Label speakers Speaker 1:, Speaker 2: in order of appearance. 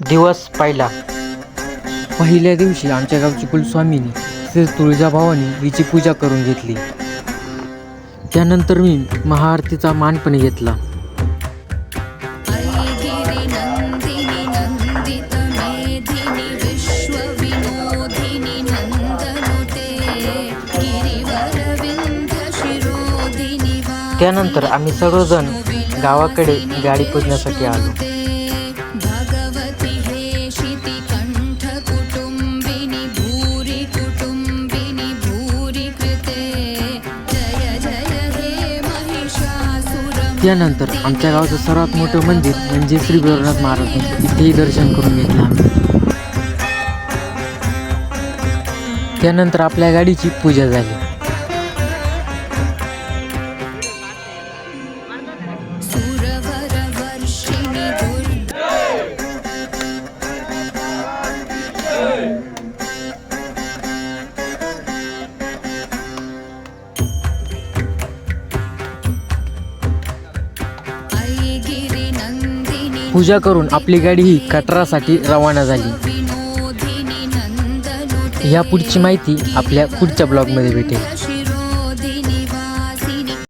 Speaker 1: दिवस पहिला.
Speaker 2: पहिल्या दिवशी आमच्या गावची कुलस्वामीनी श्री तुळजाभवानी हिची पूजा करून घेतली. त्यानंतर मी महाआरतीचा मान पण घेतला.
Speaker 1: त्यानंतर आम्ही सर्वजण गावाकडे गाडी पूजण्यासाठी आलो.
Speaker 2: त्यानंतर आमच्या गावाचं सर्वात मोठं मंदिर म्हणजे श्री गुरुनाथ महाराज मंदिर. इथेही दर्शन करून घेतलं आम्ही. त्यानंतर आपल्या गाडीची पूजा झाली. पूजा करून आपली गाडी ही कटरासाठी रवाना झाली. या पुढची माहिती आपल्या पुढच्या ब्लॉगमध्ये भेटेल.